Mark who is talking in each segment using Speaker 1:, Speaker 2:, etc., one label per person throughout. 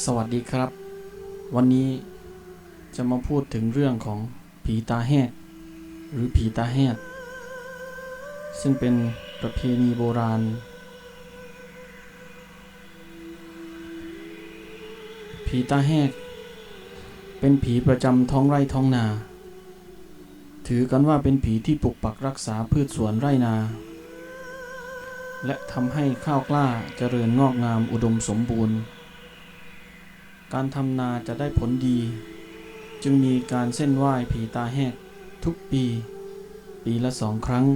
Speaker 1: สวัสดีครับ วันนี้จะมาพูดถึงเรื่องของผีตาแหกหรือผีตาแหกซึ่งเป็นประเพณีโบราณ ผีตาแหกเป็นผีประจำท้องไร่ท้องนา ถือกันว่าเป็นผีที่ปกปักรักษาพืชสวนไร่นา และทำให้ข้าวกล้าเจริญงอกงามอุดมสมบูรณ์ การทำนาจะได้ผลดี จึงมีการเส้นไหว้ผีตาแหกทุกปี ปีละสองครั้ง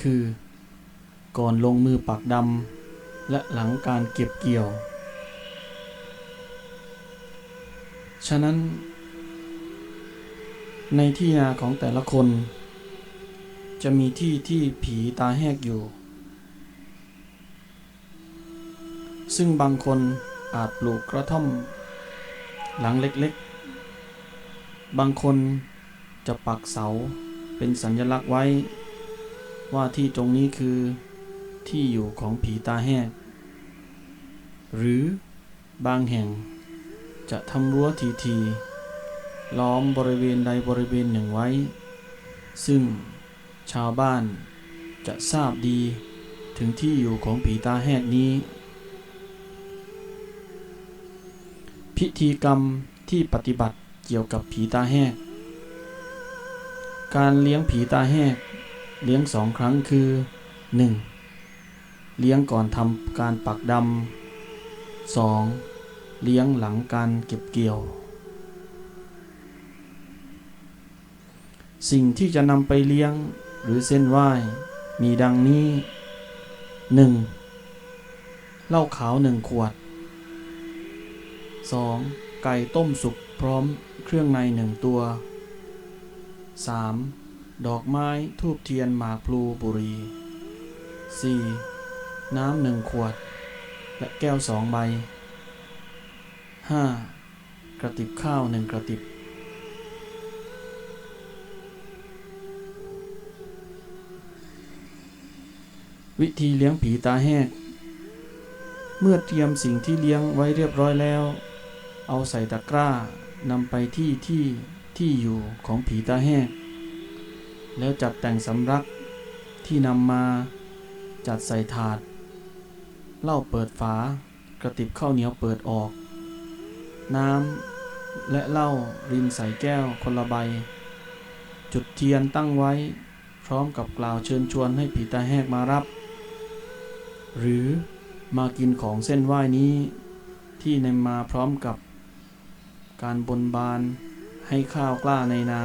Speaker 1: คือ ก่อนลงมือปักดำและหลังการเก็บเกี่ยว ฉะนั้น ในที่นาของแต่ละคน จะมีที่ที่ผีตาแหกอยู่ ซึ่งบางคน ปลูกกระท่อม หลังเล็กๆ บางคนจะปักเสาเป็นสัญลักษณ์ไว้ ว่าที่ตรงนี้คือที่อยู่ของผีตาแหกหรือบางแห่งจะทำรั้วทีๆล้อมบริเวณใดบริเวณหนึ่งไว้ ซึ่งชาวบ้านจะทราบดีถึงที่อยู่ของผีตาแหกนี้ พิธีกรรมที่ปฏิบัติเกี่ยวกับผีตาแหก การเลี้ยงผีตาแหก เลี้ยงสองครั้งคือ 1. เลี้ยงก่อนทำการปักดำ 2. เลี้ยงหลังการเก็บเกี่ยว สิ่งที่จะนำไปเลี้ยงหรือเส้นไหว้มีดังนี้ 1. เหล้าขาวหนึ่งขวด 2. ไก่ต้มสุกพร้อมเครื่องในหนึ่งตัว 3. ดอกไม้ทูบเทียนหมากพลูบุรี 4. น้ำหนึ่งขวด และแก้วสองใบ 5. กระติบข้าวหนึ่งกระติบวิธีเลี้ยงผีตาแหก เมื่อเตรียมสิ่งที่เลี้ยงไว้เรียบร้อยแล้ว เอาใส่ตะกร้านำไปที่ที่ที่อยู่ของผีตาแหกแล้วจัดแต่งสำรับที่นำมาจัดใส่ถาดเหล้าเปิดฝากระติบข้าวเหนียวเปิดออก น้ำและเหล้ารินใส่แก้วคนละใบ จุดเทียนตั้งไว้ พร้อมกับกล่าวเชิญชวนให้ผีตาแหกมารับ หรือมากินของเส้นไหว้นี้ที่นำมาพร้อมกับ การบนบานให้ข้าวกล้าในนา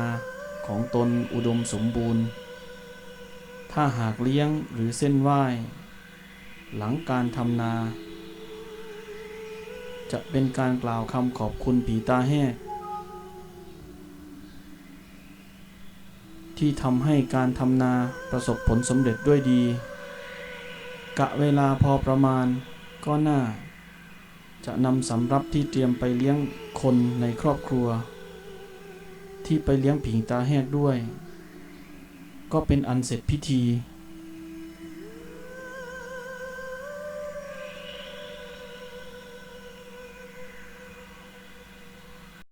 Speaker 1: ของตนอุดมสมบูรณ์ ถ้าหากเลี้ยงหรือเส้นไหว้ หลังการทำนา จะเป็นการกล่าวคำขอบคุณผีตาแหกที่ทำให้การทำนาประสบผลสำเร็จด้วยดี กะเวลาพอประมาณก็น่า จะนำสำรับที่เตรียมไปเลี้ยงคนในครอบครัว ที่ไปเลี้ยงผีตาแหกด้วย ก็เป็นอันเสร็จพิธี